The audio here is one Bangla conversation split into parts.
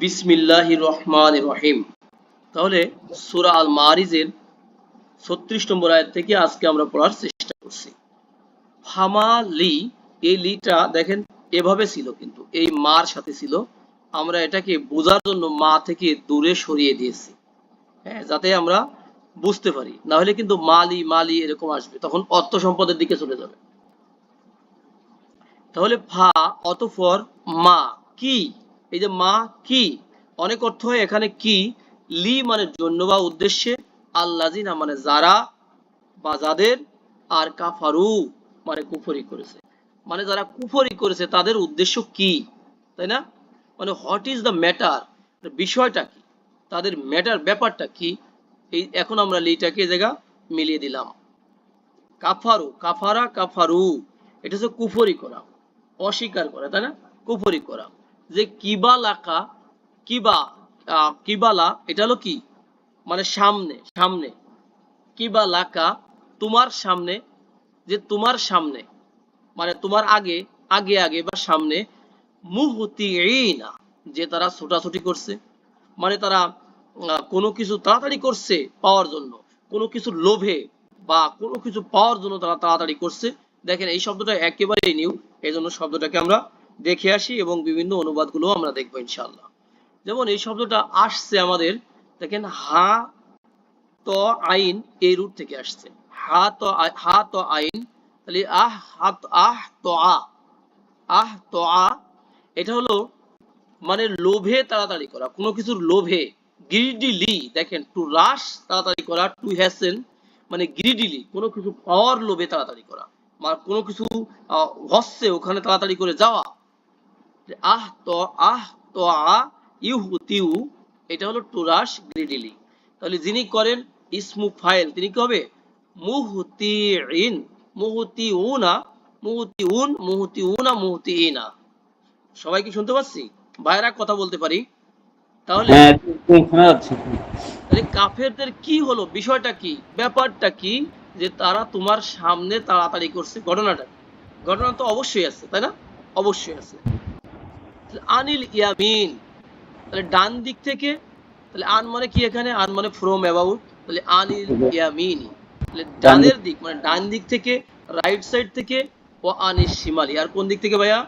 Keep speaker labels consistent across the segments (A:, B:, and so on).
A: বিসমিল্লাহ রহমান রহিম তাহলে সুরা আল মারিজের ছত্রিশ নম্বর আয়াত থেকে আজকে আমরা পড়ার চেষ্টা করছি। ফামা লি, এই লিটা দেখেন এভাবে ছিল কিন্তু, এই মার সাথে ছিল। আমরা এটাকে বোঝার জন্য মা থেকে দূরে সরিয়ে দিয়েছি। হ্যাঁ যাতে আমরা বুঝতে পারি। না হলে কিন্তু মালি মালি এরকম আসবে, তখন অর্থ সম্পদের দিকে চলে যাবে। তাহলে ফা অতঃপর মা, কি? এই যে মা, কি? অনেক অর্থ হয় এখানে কি? লি মানে জন্য বা উদ্দেশ্যে আল্লাজিনা মানে যারা বা যাদের, আর কাফারু মানে কুফরি করেছে। মানে যারা কুফরি করেছে, তাদের উদ্দেশ্য কি? তাই না? মানে হোয়াট ইজ দ্য ম্যাটার বিষয়টা কি? তাদের ম্যাটার ব্যাপারটা কি? এই এখন আমরা লিটাকে জায়গা মিলিয়ে দিলাম। কাফারু, কাফারা, কাফারু। এটা হচ্ছে কুফরি করা, অস্বীকার করা, তাই না? কুফরি করা। যে কিবা লাকা, কিবা কিবালা, এটা হলো কি? মানে সামনে সামনে। কিবা লাকা, তোমার সামনে, যে তোমার সামনে। মানে তোমার আগে আগে আগে বা সামনে। মুহতি না যে তারা ছোটাছুটি করছে। মানে তারা কোনো কিছু তাড়াতাড়ি করছে পাওয়ার জন্য। কোনো কিছু লোভে বা কোনো কিছু পাওয়ার জন্য তারা তাড়াতাড়ি করছে। দেখেন এই শব্দটা একেবারেই নিউ এই জন্য শব্দটাকে আমরা দেখে আসি এবং বিভিন্ন অনুবাদগুলো আমরা দেখব ইনশাআল্লাহ। যেমন এই শব্দটা আসছে আমাদের, দেখেন হা ত আইন এই রুট থেকে আসছে। হা তো হা তো আইন, তাহলে আহ, হা তো- আহ তো আ, আহ তো আ, এটা হলো মানে লোভে তাড়াতাড়ি করা, কোনো কিছুর লোভে, গ্রিডিলি, দেখেন টু রাশ তাড়াতাড়ি করা টু হ্যাসেন মানে গ্রিডিলি, কোনো কিছু পাওয়ার লোভে তাড়াতাড়ি করা মানে কোনো কিছু হচ্ছে ওখানে তাড়াতাড়ি করে যাওয়া আহ তো আহ তো আ ইউ এটা হলো গ্রিডিলি। তাহলে যিনি করেন ইসমু ফাইল তিনি কি হবে? মুহতিইন মুহতিউনা মুহতিউন মুহতিউনা মুহতিইনা সবাই কি শুনতে পাচ্ছি? ভাইরা কথা বলতে পারি। তাহলে
B: হ্যাঁ
A: তাহলে কাফেরদের কি হলো? বিষয়টা কি? ব্যাপারটা কি? যে তারা তোমার সামনে তাড়াতাড়ি করছে ঘটনাটা। ঘটনা তো অবশ্যই আছে তাই না? অবশ্যই আছে। আনিল ইয়ামিন। তাহলে ডান দিক থেকে তাহলে আন মানে কি এখানে? আন মানে ফ্রম অ্যাবাউট তাহলে আনিল ইয়ামিনি। তাহলে ডানের দিক। মানে ডান দিক থেকে রাইট সাইড থেকে ও আনিস শিমালি। আর কোন দিক থেকে ভাইয়া?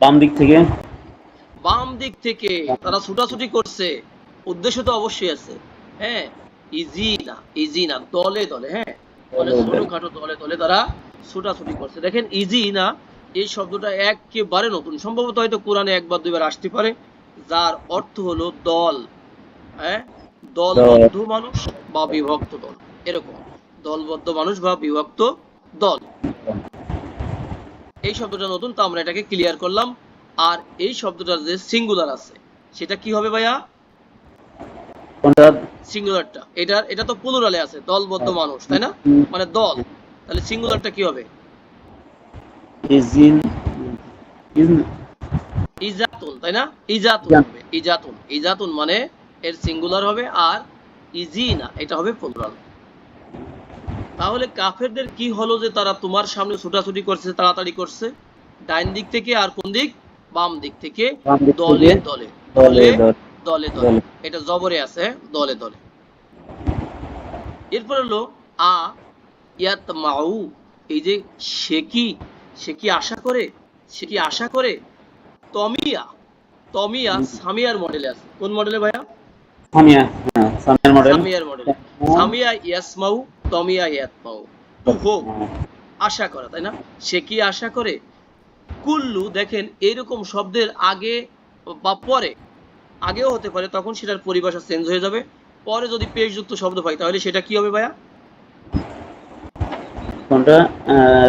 B: বাম দিক থেকে।
A: বাম দিক থেকে। তারা ছুটাছুটি করছে। উদ্দেশ্য তো অবশ্যই আছে। হ্যাঁ ইজি না ইজি না দলে দলে হ্যাঁ। মানে। ছোটখাটো দলে দলে তারা ছুটাছুটি করছে। দেখেন ইজি না এই শব্দটা একেবারে নতুন। সম্ভবত হয়তো কোরআনে একবার দুইবার আসতে পারে যার অর্থ হলো দল। হ্যাঁ? দলবদ্ধ মানুষ বা বিভক্ত দল। এরকম। দলবদ্ধ মানুষ বা বিভক্ত দল। এই শব্দটা নতুন তো আমরা এটাকে ক্লিয়ার করলাম। আর এই শব্দটার যে সিঙ্গুলার আছে সেটা কি হবে ভাইয়া? সিঙ্গুলারটা এটা এটা তো প্লুরালে আছে দলবদ্ধ মানুষ তাই না? মানে দল। তাহলে সিঙ্গুলারটা কি হবে?
B: ইজিন
A: ইজাতুন তাই না? ইজাতুন হবে ইজাতুন। ইজাতুন মানে এর সিঙ্গুলার হবে আর ইজিনা এটা হবে প্লুরাল তাহলে কাফেরদের কি হলো যে তারা তোমার সামনে ছুটাছুটি করছে তাড়াতাড়ি করছে? ডাইন দিক থেকে আর কোন দিক? বাম দিক থেকে দলে দলে।
B: দলে
A: দলে
B: দলে।
A: দলে দলে।
B: দলে।
A: এটা জবরে আছে দলে দলে। এরপর হলো আ ইয়াত মাউ এই যে সে কি? সে কি আশা করে? সে কি আশা করে? তমিয়া তমিয়া সামিয়ার মডেলে আছে। কোন মডেলে ভাইয়া?
B: সামিয়া হ্যাঁ সামিয়ার মডেল
A: সামিয়ার মডেলে সামিয়া ইয়াসমাউ তমিয়া ইয়াতমাউ। হোক আশা করা তাই না? সে কি আশা করে? কুল্লু দেখেন এইরকম শব্দের আগে বা পরে আগেও হতে পারে তখন সেটার পরিভাষা চেঞ্জ হয়ে যাবে। পরে যদি পেশযুক্ত শব্দ পাই তাহলে সেটা কি হবে ভাইয়া?
B: কোনটা? আহ,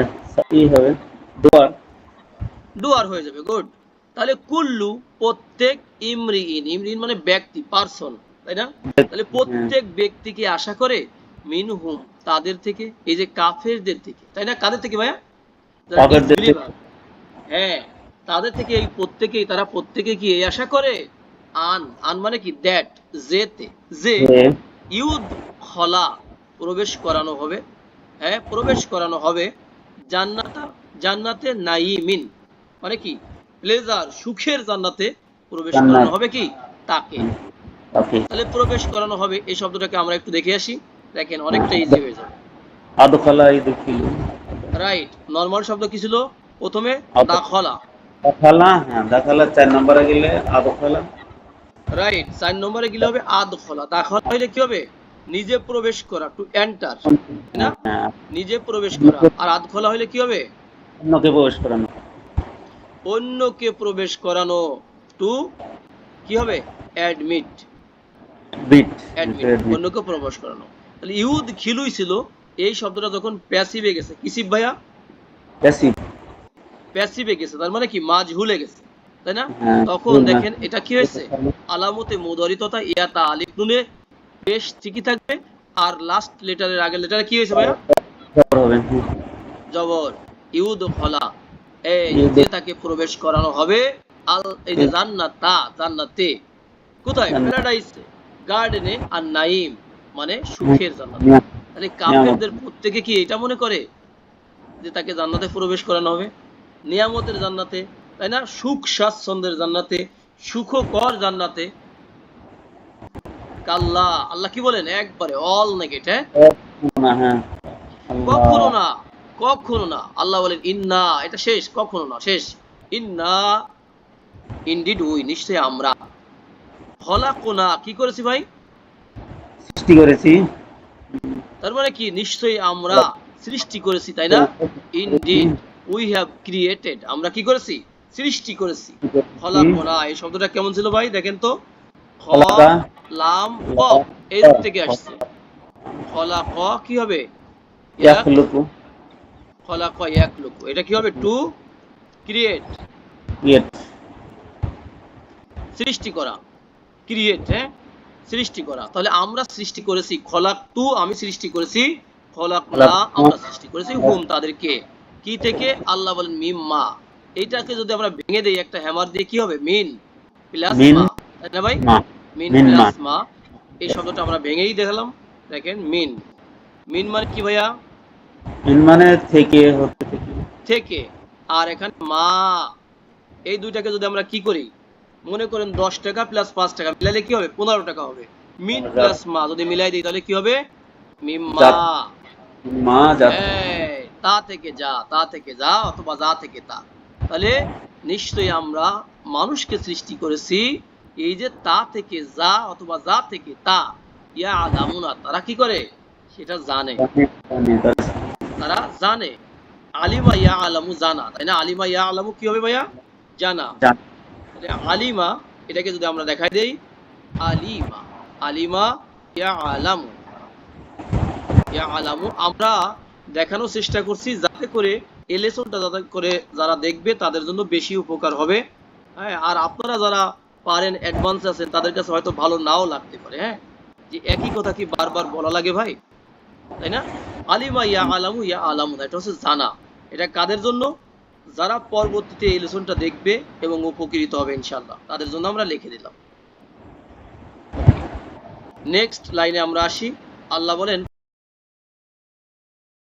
B: হবে। দোয়ার।
A: হয়ে যাবে গুড তাহলে কুল্লু প্রত্যেক ইমরিন মানে ব্যক্তি পার্সন তাই না? তাহলে প্রত্যেক ব্যক্তিকে আশা করে মিনহুম তাদের থেকে এই যে কাফেরদের থেকে তাই না? কাদের থেকে ভাইয়া। হ্যাঁ তাদের থেকে এই প্রত্যেকেই তারা প্রত্যেকে কি এই আশা করে? আন আন মানে কি? দ্যাট যেতে যে
B: যে।
A: ইউদ খলা প্রবেশ করানো হবে হ্যাঁ প্রবেশ করানো হবে জান্নাতা জান্নাতে নাইমিন মানে কি? প্লেজার সুখের জান্নাতে প্রবেশ করানো হবে কি? তাকে। তাহলে প্রবেশ করানো হবে এই শব্দটাকে আমরা একটু দেখে আসি। দেখেন অনেকটা ইজি হয়ে যাবে।
B: আদখালা ইদখিলু
A: রাইট নরমাল শব্দ কি ছিল? প্রথমে দাখলা।
B: দাখালা হ্যাঁ দাখালা চার নম্বরে গেলে আদখালা।
A: রাইট চার নম্বরে গেলে হবে আদখলা। দাখলা হইলে কি হবে? নিজে প্রবেশ করা টু এন্টার না?
B: হ্যাঁ
A: নিজে প্রবেশ করা। আর আদখলা হইলে কি হবে?
B: অন্যকে প্রবেশ করানো।
A: অন্যকে প্রবেশ করানো টু কি হবে? অ্যাডমিট
B: বিট
A: অ্যাডমিট অন্যকে প্রবেশ করানো। তাহলে ইউদ খিলুই ছিল এই শব্দটা যখন প্যাসিভে গেছে কিসিব ভাইয়া?
B: প্যাসিভ
A: প্যাসিভে গেছে তার মানে কি? মাজহুলে গেছে তাই না?
B: হ্যাঁ,
A: তখন দেখেন এটা কি হয়েছে? আলামতে মুদারি তথা ইয়াতা আলিফ নুনে বেশ ঠিকই থাকবে। আর লাস্ট লেটারের আগের লেটারে কি হয়েছে ভাইয়া?
B: খবর হবে। হ্যাঁ।
A: জবর। ইউদ খলা এই যে তাকে প্রবেশ করানো হবে। আল এই যে জান্নাত তা জান্নাতে। কোথায়? প্যারাডাইসে। গার্ডেনে আর নাইম মানে সুখের জান্নাত। তাহলে কাফেরদের প্রত্যেকে কি এটা মনে করে? যে তাকে জান্নাতে প্রবেশ করানো হবে? নিয়ামতের জান্নাতে তাই না? সুখ স্বাচ্ছন্দ্যের জান্নাতে সুখকর জান্নাতে। কাল্লা আল্লাহ কি বলেন? একবারে অল নেগেট হ্যাঁ?
B: হ্যাঁ।
A: কখনো না। কখনো না। আল্লাহ বলেন ইন্না এটা শেষ কখনো না শেষ। ইন্না ইনডিড উই নিশ্চয় আমরা। হলাকোনা কি করেছি ভাই?
B: সৃষ্টি করেছি।
A: তার মানে কি? নিশ্চয়ই আমরা সৃষ্টি করেছি তাই না? ইনডিড উই হ্যাভ ক্রিয়েটেড আমরা কি করেছি? সৃষ্টি করেছি। হলাকোনা এই শব্দটা কেমন ছিল ভাই? দেখেন তো। খ। লাম ক এই থেকে আসছে। খলাক কি হবে?
B: ইয়াখলুকু।
A: খলাক এক লোক। এটা কি হবে? টু ক্রিয়েট
B: ক্রিয়েট
A: সৃষ্টি করা। ক্রিয়েট হ্যাঁ? সৃষ্টি করা। তাহলে আমরা সৃষ্টি করেছি খলাক টু আমি সৃষ্টি করেছি খলাক না আমরা সৃষ্টি করেছি হুম। তাদেরকে কি থেকে? আল্লাহ বলেন মিম মা। এইটাকে যদি আমরা ভেঙে দেই একটা হ্যামার দিয়ে কি হবে? মিন। প্লাস মা। তাই না ভাই? মিন প্লাস মা। এই শব্দটা আমরা ভেঙেই দেখালাম। দেখেন মিন। মিন মানে কি ভাইয়া?
B: মিন মানে থেকে হতে থেকে।
A: থেকে। আর এখানে মা এই দুইটাকে যদি আমরা কি করি? মনে করেন দশ টাকা প্লাস পাঁচ টাকা মিলাইলে কি হবে? পনেরো টাকা হবে। মিন প্লাস মা যদি মিলাই দিই তাহলে কি হবে? মা।
B: মা যা
A: তা থেকে যা তা থেকে যা অথবা যা থেকে তা। তাহলে নিশ্চয়ই আমরা মানুষকে সৃষ্টি করেছি এই যে তা থেকে যা অথবা যা থেকে তা ইয়া আলামুনা তারা কি করে? সেটা জানে। তারা জানে। আলিমা ইয়া আলামু জানা তাই না? আলিমা ইয়া আলামু কি হবে ভাইয়া?
B: জানা।
A: তাহলে আলিমা এটাকে যদি আমরা দেখাই দেই আলিমা আলিমা ইয়া আলামু ইয়া আলামু আমরা দেখানোর চেষ্টা করছি যাতে করে এই লেসনটা যাতে করে যারা দেখবে তাদের জন্য বেশি উপকার হবে। হ্যাঁ আর আপনারা যারা পারেন অ্যাডভান্স আছেন তাদের কাছে হয়তো ভালো নাও লাগতে পারে হ্যাঁ? যে একই কথা কি বারবার বলা লাগে ভাই? তাই না? আলিমা ইয়া আলামু ইয়া আলামু এটা হচ্ছে জানা। এটা কাদের জন্য? যারা পরবর্তীতে এই লেসনটা দেখবে এবং উপকৃত হবে ইনশাল্লাহ তাদের জন্য আমরা লিখে দিলাম। নেক্সট লাইনে আমরা আসি। আল্লাহ বলেন